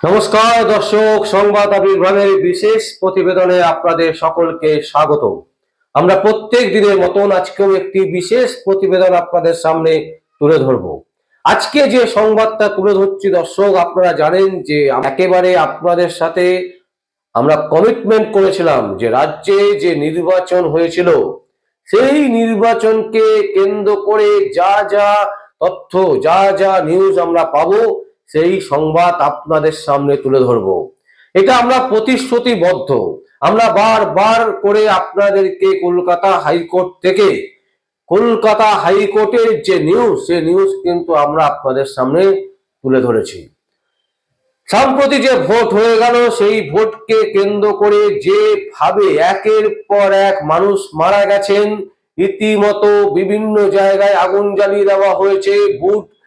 নমস্কার, দর্শক, সংবাদ আবির্ভাবের বিশেষ প্রতিবেদনে আপনাদের সকলকে স্বাগত আমরা প্রত্যেক দিনের মতন আজকেও একটি বিশেষ প্রতিবেদন আপনাদের সামনে তুলে ধরব। আজকে যে সংবাদটা তুলে ধরছি, দর্শক, আপনারা জানেন যে একেবারে আপনাদের সাথে আমরা কমিটমেন্ট করেছিলাম যে রাজ্যে যে নির্বাচন হয়েছিল, সেই নির্বাচনকে কেন্দ্র করে যা যা তথ্য, যা যা নিউজ আমরা পাবো সেই সংবাদ আপনাদের সামনে তুলে ধরব। এটা আমরা প্রতিশ্রুতিবদ্ধ। আমরা বারবার করে আপনাদেরকে কলকাতা হাইকোর্ট থেকে, কলকাতা হাইকোর্টের যে নিউজ, সে নিউজ কিন্তু আমরা আপনাদের সামনে তুলে ধরেছি। সম্প্রতি যে ভোট হয়ে গেল, সেই ভোটকে কেন্দ্র করে যেভাবে একের পর এক মানুষ মারা গেছেন রীতিমতো বিভিন্ন জায়গায় আগুন জ্বালিয়ে দেওয়া হয়েছে বুথ-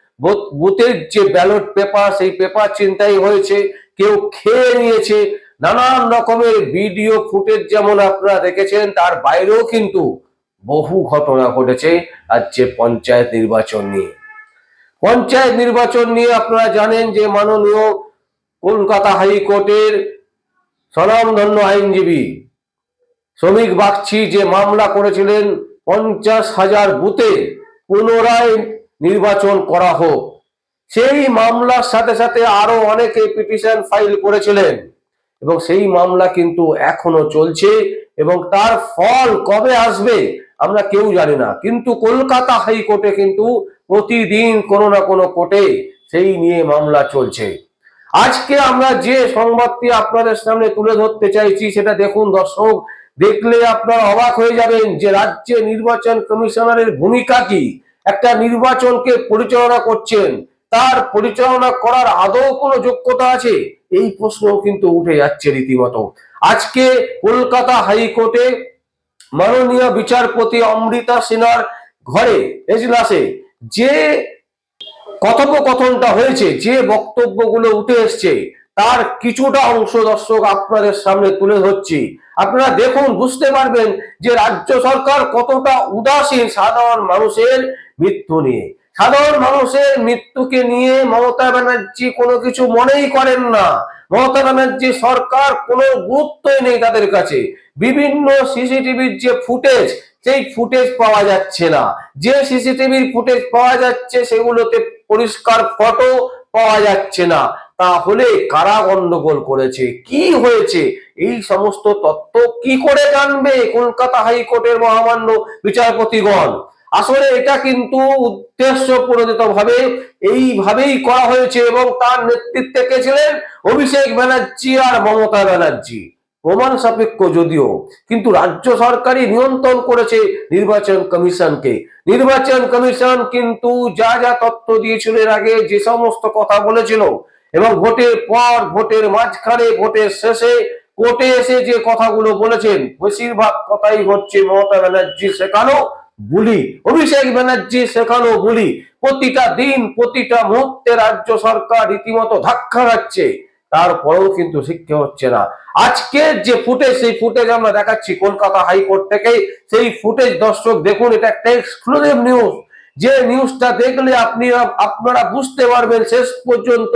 বুথের যে ব্যালট পেপার, সেই পেপার চিন্তাই হয়েছে, কেউ খেয়ে নিয়েছে, নানান রকমের ভিডিও ফুটেজ যেমন আপনারা দেখেছেন, তার বাইরেও কিন্তু বহু ঘটনা ঘটেছে রাজ্যে পঞ্চায়েত নির্বাচন নিয়ে। পঞ্চায়েত নির্বাচন নিয়ে আপনারা জানেন যে মাননীয় কলকাতা হাইকোর্টের স্বনামধন্য আইনজীবী শ্রমিক বাগচি যে মামলা করেছিলেন, পঞ্চাশ হাজার বুথে পুনরায় নির্বাচন করা হোক। সেই মামলার সাথে সাথে আরও অনেকে পিটিশন ফাইল করেছিলেন এবং সেই মামলা কিন্তু এখনও চলছে এবং তার ফল কবে আসবে আমরা কেউ জানি না। কিন্তু কলকাতা হাইকোর্টে কিন্তু প্রতিদিন কোনো না কোনো কোর্টে সেই নিয়ে মামলা চলছে। আজকে আমরা যে সংবাদটি আপনাদের সামনে তুলে ধরতে চাইছি সেটা দেখুন দর্শক, দেখলে আপনারা অবাক হয়ে যাবেন যে রাজ্যে নির্বাচন কমিশনারের ভূমিকা কি। একটা নির্বাচনকে পরিচালনা করছেন। তার পরিচালনা করার আদৌ কোনো যোগ্যতা আছে? এই প্রশ্ন কিন্তু উঠে যাচ্ছে রীতিমতো। আজকে কলকাতা হাইকোর্টে মাননীয় বিচারপতি অমৃতা সিনহার ঘরে এজলাসে যে কথোপকথনটা হয়েছে, যে বক্তব্যগুলো উঠে এসছে, তার কিছুটা অংশ দর্শক আপনাদের সামনে তুলে ধরছি। আপনারা দেখুন, বুঝতে পারবেন যে রাজ্য সরকার কতটা উদাসীন সাধারণ মানুষের মৃত্যু নিয়ে। সাধারণ মানুষের মৃত্যুকে নিয়ে মমতা ব্যানার্জি কোনো কিছু মনেই করেন না। মমতা ব্যানার্জি সরকার কোনো গুরুত্বই নেই তাদের কাছে। বিভিন্ন সিসিটিভির যে ফুটেজ, সেই ফুটেজ পাওয়া যাচ্ছে না। যে সিসিটিভির ফুটেজ পাওয়া যাচ্ছে, সেগুলোতে পরিষ্কার ফটো পাওয়া যাচ্ছে না। তাহলে কারা গন্ডগোল করেছে? কি হয়েছে? এই সমস্ত তথ্য কি করে জানবে? কলকাতা হাইকোর্টের মহামান্য বিচারপতিগণ। আসলে এটা কিন্তু উদ্দেশ্য প্রণোদিত ভাবে এইভাবেই করা হয়েছে এবং তার নেতৃত্বে কে ছিলেন? অভিষেক ব্যানার্জি আর মমতা ব্যানার্জি। প্রমাণ সাপেক্ষ যদিও, কিন্তু রাজ্য সরকারই নিয়ন্ত্রণ করেছে নির্বাচন কমিশনকে। নির্বাচন কমিশন কিন্তু যা যা তথ্য দিয়েছিল এর আগে যে সমস্ত কথা বলেছিল, এবং ভোটের পর, ভোটের মাঝখানে, ভোটের শেষে কোর্টে এসে যে কথাগুলো বলেছেন, বেশিরভাগ কথাই হচ্ছে মমতা ব্যানার্জি শেখানো। বুলি। অভিষেক ব্যানার্জি শেখানো বুলি। প্রতিটা দিন, প্রতিটা মুহূর্তে রাজ্য সরকার রীতিমতো ধাক্কা খাচ্ছে। তারপরেও কিন্তু শিক্ষা হচ্ছে না। আজকের যে ফুটেজ, সেই ফুটেজ আমরা দেখাচ্ছি কলকাতা হাইকোর্ট থেকে সেই ফুটেজ দর্শক দেখুন, এটা একটা এক্সক্লুসিভ নিউজ যে নিউজটা দেখলে আপনি, আপনারা বুঝতে পারবেন, শেষ পর্যন্ত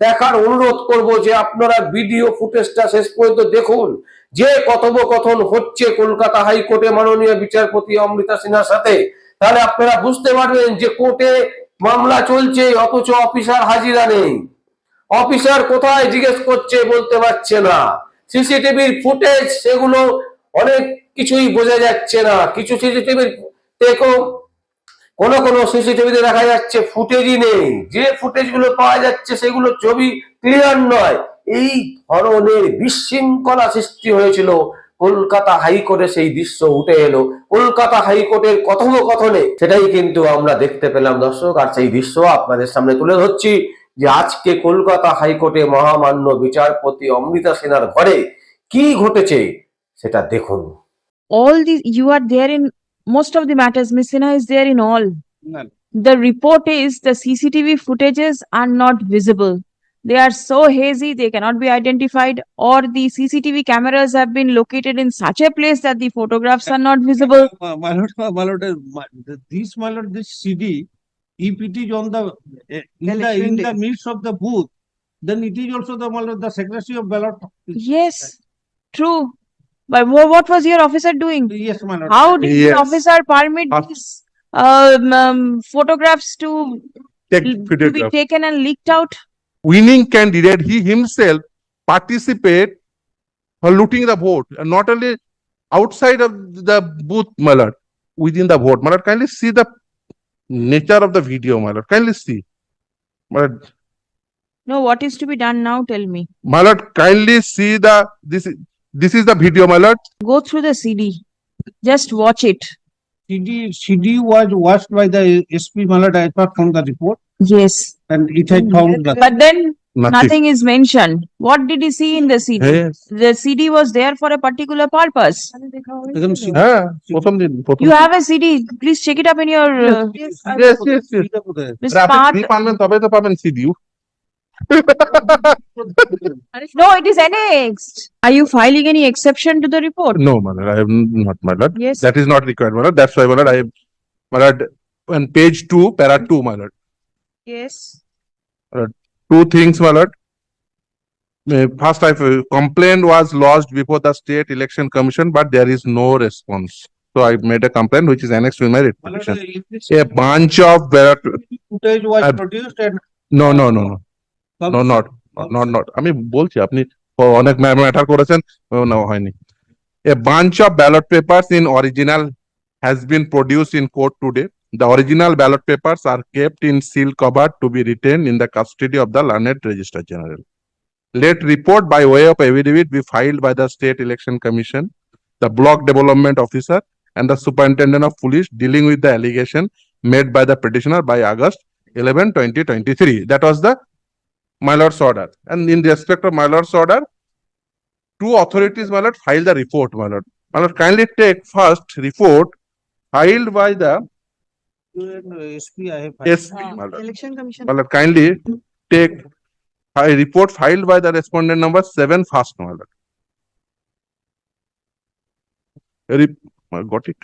দেখার অনুরোধ করব যে আপনারা ভিডিও ফুটেজটা শেষ পর্যন্ত দেখুন। যে কথোপকথন হচ্ছে কলকাতা হাইকোর্টে মাননীয় বিচারপতি অমৃতা সিনহার সাথে, তাহলে আপনারা বুঝতে পারবেন যে কোর্টে মামলা চলছে, অথচ অফিসার হাজিরা নেই। অফিসার কোথায় জিজ্ঞেস করছে বলতে পারছে না। সিসিটিভির ফুটেজ সেগুলো অনেক কিছুই বোঝা যাচ্ছে না। কিছু সিসিটিভির দেখো, কোন কোন সিসিটিভিতে দেখা যাচ্ছে ফুটেজই নেই। যে ফুটেজগুলো পাওয়া যাচ্ছে সেগুলো ছবি ক্লিয়ার নয়। এই ধরনের বিশৃঙ্খলা সৃষ্টি হয়েছিল। কলকাতা হাইকোর্টে সেই দৃশ্য উঠে এলো। কলকাতা হাইকোর্টের কথোপকথনে সেটাই কিন্তু আমরা দেখতে পেলাম। দর্শক আর সেই দৃশ্য আপনাদের সামনে তুলে ধরছি যে আজকে কলকাতা হাইকোর্টে মহামান্য বিচারপতি অমৃতা সেনার ঘরে কি ঘটেছে সেটা দেখুন। All the you are there in most of the matters miss Sinha is there in all. No, the report is the cctv footages are not visible. They are so hazy they cannot be identified or the cctv cameras have been located in such a place that the photographs are not visible my my lord, my lord, uh, my- this, my lord, this CD, if it is on the, uh, in the, in the midst of the booth, Then it is also the, my lord, the secrecy of ballot. Yes, true. But what was your officer doing? Yes, my lord. How did the officer permit Af- these um, um, photographs to, Take to be taken and leaked out? Winning candidate, he himself participate for looting the vote, and not only outside of the booth, my lord, within the vote. My lord, kindly see the nature of the video, my lord. Kindly see. My lord, No, what is to be done now? Tell me. my lord, kindly see the, this, is- this is the video, my lord. Go through the CD. Just watch it. CD, CD was watched by the SP, my lord, apart from the report, Yes. and it had found that. But then Nothing. nothing is mentioned. What did he see in the CD? Yes. The CD was there for a particular purpose. একদম CD হ্যাঁ প্রথম দিন প্রথম You have a CD. Please check it up in your. Uh, Yes, yes, yes. এটা কোথায়? Mr. আপনি Parth. clip আনবেন তবে তো পাবেন CDU No, it is annexed. Are you filing any exception to the report? No, my lord, I have n- not, my lord. Yes. That is not required, my lord. That's why, my lord, I have, my lord, on page two, para two, my lord. Yes. Two things, my lord. Uh, First, I, complaint was lodged before the state election commission, but there is no response. So I made a complaint which is annexed to my writ My lord, petition. if this A bunch of ballot, footage was I- produced and. no, no, no, no, no, not, not, not. আমি বলছি আপনি অনেক matter করেছেন না হয়নি A bunch of ballot papers in original has been produced in court today. the original ballot papers are kept in seal cover to be retained in the custody of the learned registrar general. Let report by way of affidavit be filed by the state election commission, the block development officer and the superintendent of police dealing with the allegation made by the petitioner by August 11, 2023. That was the my lord's order. And in respect of my lord's order, two authorities, my lord, file the report, my lord. My lord, kindly take first report filed by the SP, I have. SP, Uh, my. Election Commission. My lord, kindly take a report filed by the respondent number seven first, my lord. Re- I got it.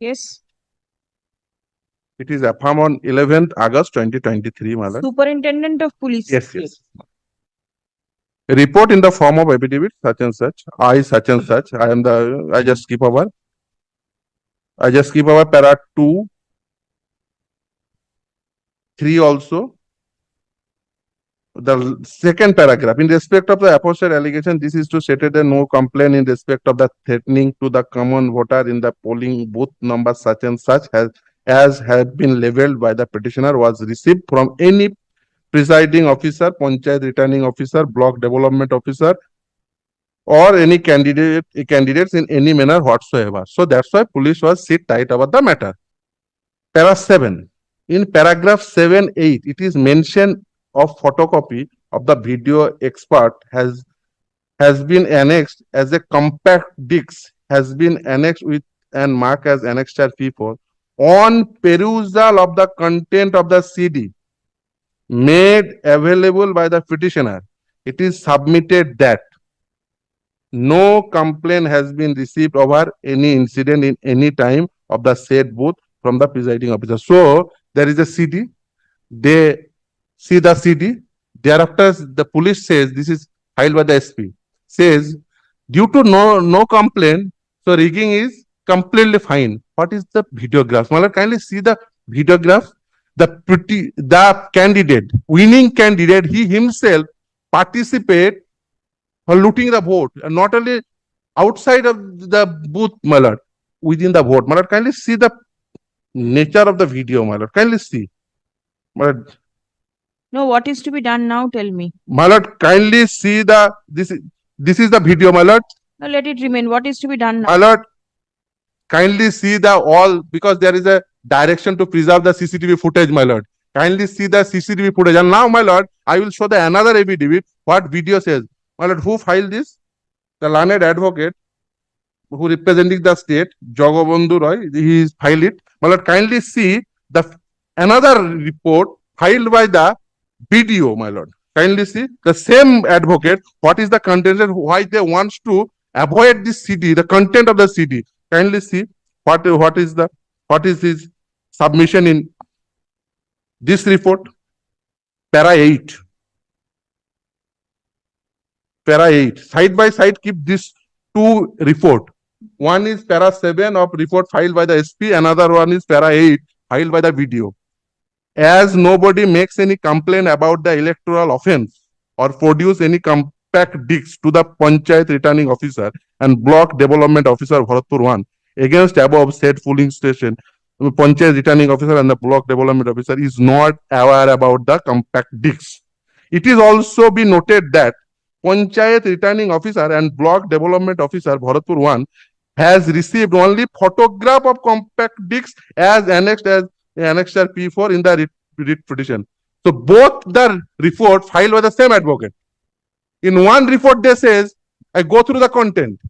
Yes. It is affirmed on eleventh August twenty twenty-three, my lord. Superintendent of Police. Yes, yes. A report in the form of affidavit such and such, I such and such, I am the, I just skip over. I just skip over para two. Three also. The second paragraph, in respect of the aforesaid allegation, this is to settle that no complaint in respect of the threatening to the common voter in the polling booth number such and such has as have been leveled by the petitioner was received from any presiding officer, panchayat returning officer, block development officer, or any candidate, candidates in any manner whatsoever. So that's why police was sit tight about the matter. Para seven, in paragraph seven, eight, it is mentioned of photocopy of the video expert has has been annexed as a compact disc has been annexed with and marked as annexed P4 on perusal of the content of the CD made available by the petitioner, it is submitted that no complaint has been received over any incident in any time of the said booth from the presiding officer. So there is a CD. They see the CD. Thereafter, the police says this is filed by the SP. Says due to no no complaint, so rigging is completely fine. What is the videograph? Mala, kindly see the videograph the pretty the candidate winning candidate he himself participate for looting the vote and not only outside of the booth my within the vote my kindly see the nature of the video my lord. Kindly see. My lord, No, what is to be done now? Tell me. my lord kindly see the this is this is the video my lord. No, let it remain. What is to be done now? my lord kindly see the all because there is a direction to preserve the cctv footage my lord. Kindly see the cctv footage. And now my lord i will show the another affidavit what video says. My lord who filed this? The learned advocate who representing the state jagabandhu roy he is filed it my lord kindly see the another report filed by the video my lord kindly see the same advocate what is the content and why they wants to avoid this cd the content of the cd kindly see what what is the what is his submission in this report para 8 para eight. Side by side, keep these two report. One is para seven of report filed by the SP, another one is para eight filed by the video. As nobody makes any complaint about the electoral offense or produce any compact discs to the panchayat returning officer and block development officer Bharatpur one against above said polling station, panchayat returning officer and the block development officer is not aware about the compact discs. It is also be noted that panchayat returning officer and block development officer Bharatpur one has received only photograph of compact discs as annexed as annexure P4 in the writ petition. So both the report filed by the same advocate. In one report, they says, I go through the content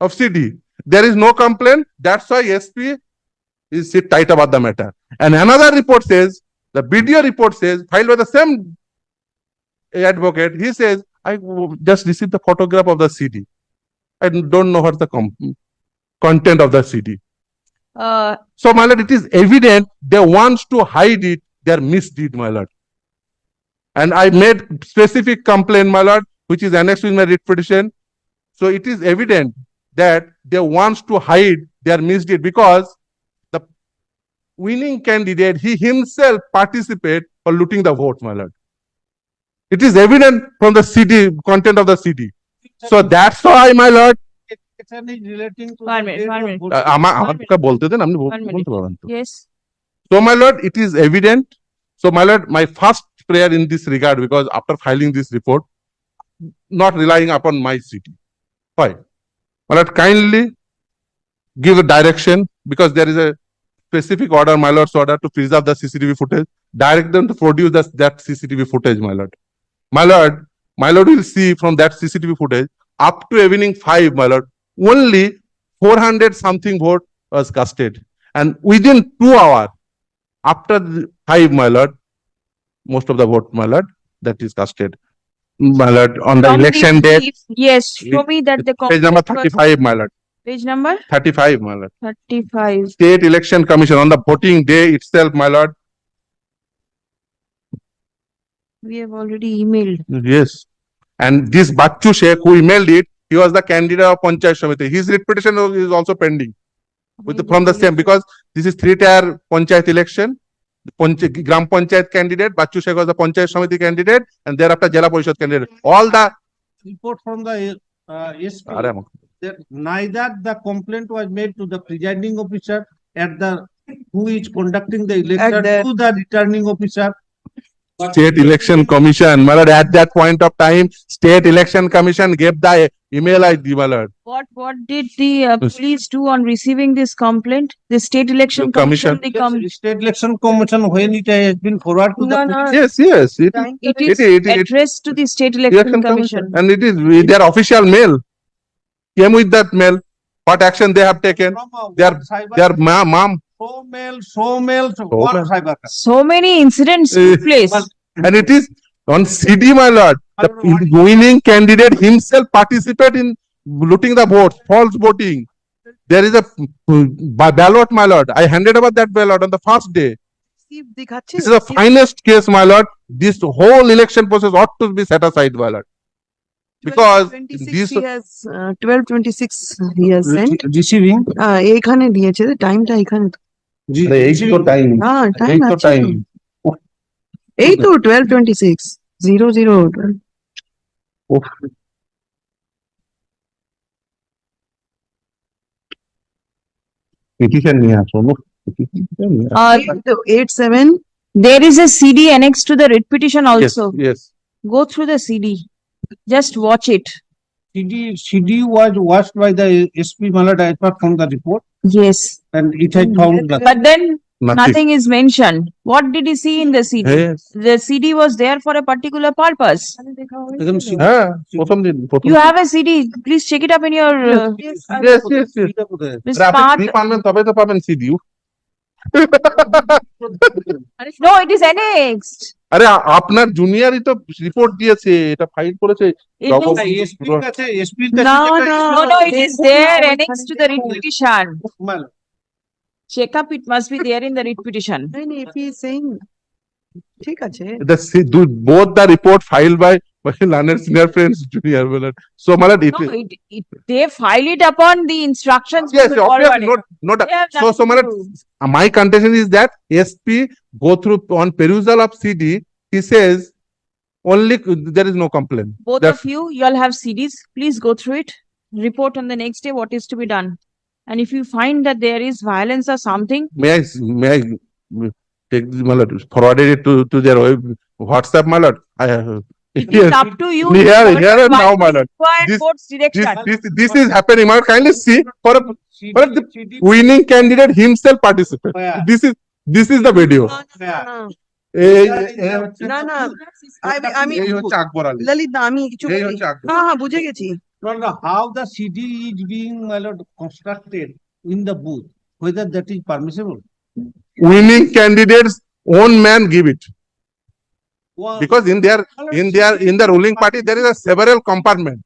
of CD. There is no complaint. That's why SP is sit tight about the matter. And another report says, the video report says, filed by the same advocate, he says, I just received the photograph of the CD. I don't know what the com- content of the CD. Uh, So, my lord, it is evident they want to hide it, their misdeed, my lord. And I made specific complaint, my lord, which is annexed in my writ petition. So it is evident that they want to hide their misdeed because the winning candidate, he himself participate for looting the vote, my lord. It is evident from the CD, content of the CD. So that's why, my lord, Allegation is relating to. One the minute, date one of minute. voting. আ- আমা- আমাকে বলতে দেন আপনি বল- One minute. বলতে পারেন তো। yes. So, my lord, it is evident. So, my lord, my first prayer in this regard, because after filing this report, not relying upon my city. Why? My lord, kindly give a direction, because there is a specific order, my lord's order to preserve the CCTV footage. Direct them to produce that, that CCTV footage, my lord. My lord, my lord will see from that CCTV footage up to evening five, my lord, only four hundred something vote was casted. And within two hours, after the five, my lord, most of the vote, my lord, that is casted. My lord, on the From election if- Yes, show me that the. page number thirty-five, my lord, Page number thirty-five, my lord. thirty-five. State Election Commission on the voting day itself, my lord, We have already emailed. yes. And this Bachu Sheikh who emailed it, he was the candidate of Panchayat Samiti. His writ petition is also pending with the, from the same, because this is three-tier Panchayat election. Panch- Gram Panchayat candidate, Bachu Sheikh was the Panchayat Samiti candidate, and thereafter Jala Parishad candidate. All the, Report from the uh, SP Are that neither the complaint was made to the presiding officer at the, who is conducting the election, the- to the returning officer. State Election Commission, my lord, at that point of time, State Election Commission gave the email ID, my lord. What, what did the uh, police do on receiving this complaint? The state election The commission. commission, they come. State election commission, when it has been forwarded to No, the. no. Yes, yes, it It It is is- it- addressed to the state Election election Commission, commission. and it is with their official mail. Came with that mail, what action they have taken, From a They are- cyber- their ma- mom, So mail, so mail, so what mail. cyber? So many incidents Eh, took place. well, and it is on CD, my lord. I The don't know what is- winning candidate himself participate in looting the votes, false voting. There is a mm, ba- ballot, my lord. I handed over that ballot on the first day. This is the finest case, my lord. This whole election process ought to be set aside, my lord. Because Twenty-six, this, he has, uh, twelve twenty-six, he has sent, Receiving. uh, এখানে দিয়েছে, টাইমটা এখানে, time. হ্যাঁ, এই time তো আছে। time. এই তো twelve twenty-six, zero zero. Petition নিয়ে আসো, no? Petition নিয়ে আসো। Uh, এই তো eight seven, there is a CD annexed to the writ petition Yes, also. yes. Go through the CD. Just watch it. CD, CD was watched by the SP Malad as per from the report Yes. and it has found nothing. But then Nothing. nothing is mentioned. What did you see in the CD? Yes. The CD was there for a particular purpose. একদম CD হ্যাঁ, প্রথম দিন, প্রথম You have a CD. Please check it up in your, uh, Yes, yes, yes. এটা কোথায়? this আরে আপনি part. free পাবেন তবে তো পাবেন CDU No, it is annexed. আরে আ- আপনার জুনিয়রই তো রিপোর্ট দিয়েছে এটা ফাইল করেছে It Double- is, না, SP র কাছে, SP র কাছে না, যেটা না। no, no, it They is put there it annexed to the writ petition. Malad. Check up, it must be there in the writ petition. No, no, if he is saying, ঠিক আছে, the si- do- both the report filed by my learned senior friends, junior, my. So, my lord, it, No, it, it, they file it upon the instructions. yes, given obviously, not, not, They have so, so, my nothing lord, to do. Uh, my contention is that SP go through on perusal of CD, he says only there is no complaint. Both That's- of you, you all have CDs, please go through it, report on the next day what is to be done. And if you find that there is violence or something, May I, may I mm, take this, my lord, forwarded it to, to their web- WhatsApp, my lord? I have. it Yes, is up to you. Here, Government here and will now, my lord. require This- court's This, direction. this, this is happening, my lord, kindly see, for a CD But the CD winning candidate himself participate. where? This is, this is the video. where? এই এটা হচ্ছে না, না, আমি- আমি এই হচ্ছে আকবর আলী ললিত দা, আমি কিছু এই বলি হচ্ছে আকবর হ্যাঁ হ্যাঁ বুঝে গেছি No, no, how the CD is being, my lord, constructed in the booth, whether that is permissible? winning candidates own man give it Wha- because in their in their in the ruling party there is a several compartment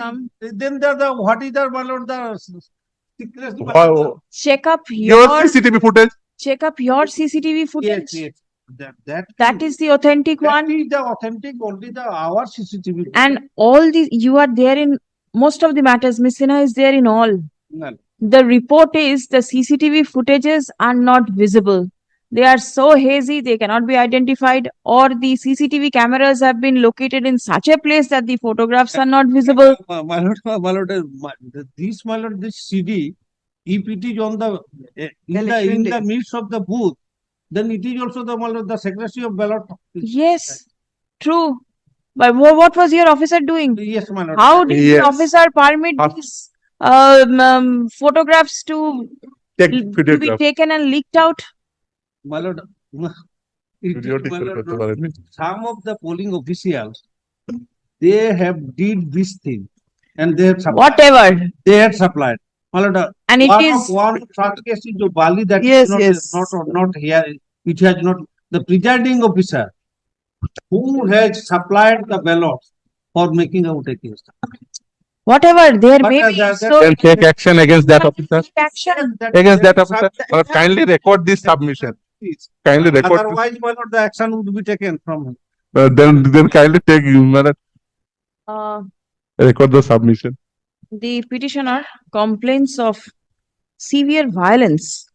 um, then the, the, what is the, my the s- Wow. Check up your your, cctv footage check up your CCTV the- Yes, footage. yes, that, that. That is the authentic That one. is the authentic, only the, our CCTV. And all the, you are there in most of the matters. Miss Sinha is there in all. No, The report is the CCTV footages are not visible. They are so hazy, they cannot be identified, or the CCTV cameras have been located in such a place that the photographs are not visible. My my lord, my lord, my- this, my lord, this CD, if it is on the, uh, in the, in the midst of the booth, then it is also the, my lord, the secrecy of ballot. Yes, true. But what was your officer doing? Yes, my lord. How did the officer permit Of- these um, um, photographs to, take to be taken and leaked out? some of the polling officials, they have did this thing and they have supplied. Whatever. They have supplied. And it one of, is, one case in Bali that Yes, is not, yes. not, not here, it has not, the presiding officer who has supplied the ballots for making out a case. whatever there may be, so take action against that officer, action. against that officer, or kindly record this submission is- kindly record. Otherwise, my lord, the action would be taken from him. uh, then then kindly take you madam, Uh, record the submission the petitioner complains of severe violence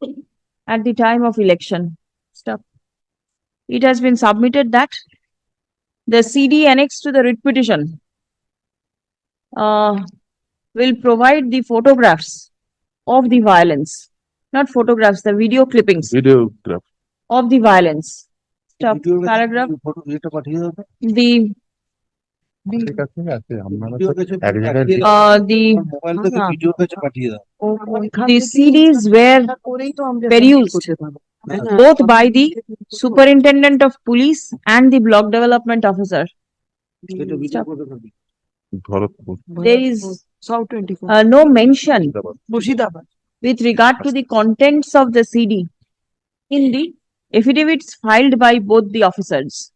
at the time of election. Stop. It has been submitted that the CD annexed to the writ petition uh, will provide the photographs of the violence, not photographs, the video clippings Video videograph of the violence. Stop. Video কাছে Paragraph. photo- এটা পাঠিয়ে দেবে। The, ঠিক আছে আছে আপনারা Video কাছে এক জায়গায় পাঠিয়ে দাও। uh, the, মোবাইল থেকে হ্যাঁ। ভিডিও কাছে পাঠিয়ে দাও the CDs were করেই তো আমরা perused করতে পারবো both by the superintendent of police and the block development officer. এটা ভিডিও করে পাঠিয়ে Bharatpur There is south twenty four uh, no mention Murshidabad with regard to the contents of the CD in the affidavits filed by both the officers.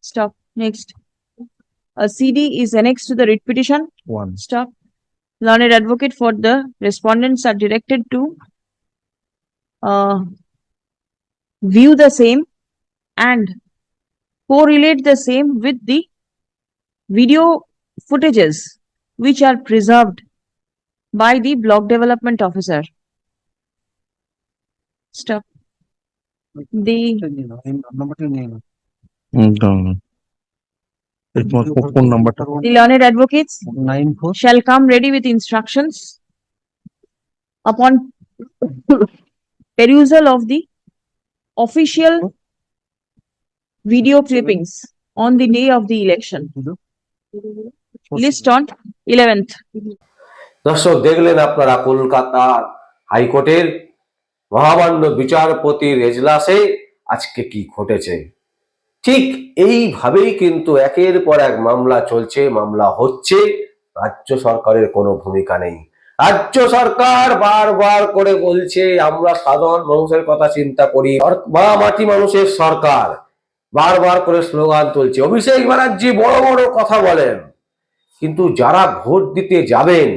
Stop. Next. A CD is annexed to the writ petition. one Stop. Learned advocate for the respondents are directed to uh, view the same and correlate the same with the video footages which are preserved by the block development officer. Stop. The নিয়ে নাও, এই নাম্বারটা নিয়ে নাও। কোন নাম্বারটা the learned advocates Nine four shall come ready with instructions upon perusal of the official video clippings on the day of the election. List on eleventh. দর্শক দেখলেন আপনারা কলকাতার হাইকোর্টের মহামান্য বিচারপতির এজলাসে আজকে কি ঘটেছে? ঠিক এইভাবেই কিন্তু একের পর এক মামলা চলছে, মামলা হচ্ছে, রাজ্য সরকারের কোনো ভূমিকা নেই। রাজ্য সরকার বারবার করে বলছে, আমরা সাধারণ মানুষের কথা চিন্তা করি মা মাটি মানুষের সরকার, বারবার করে স্লোগান তুলছে। অভিষেক ব্যানার্জি বড় বড় কথা বলেন, কিন্তু যারা ভোট দিতে যাবেন,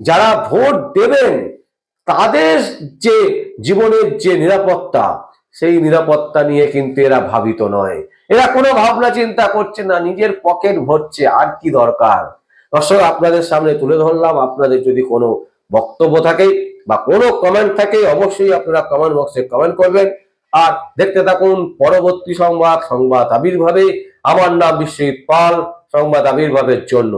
যারা ভোট দেবেন তাদের যে জীবনের যে নিরাপত্তা, সেই নিরাপত্তা নিয়ে কিন্তু এরা ভাবিত নয়। এরা কোনো ভাবনা চিন্তা করছে না, নিজের পকেট ভরছে, আর কি দরকার? দর্শক, আপনাদের সামনে তুলে ধরলাম, আপনাদের যদি কোনো বক্তব্য থাকে বা কোনো কমেন্ট থাকে, অবশ্যই আপনারা কমেন্ট বক্সে কমেন্ট করবেন। আর দেখতে থাকুন পরবর্তী সংবাদ সংবাদ আবির্ভাবে। আমার নাম বিশ্বজিৎ পাল, সংবাদ আবির্ভাবের জন্য।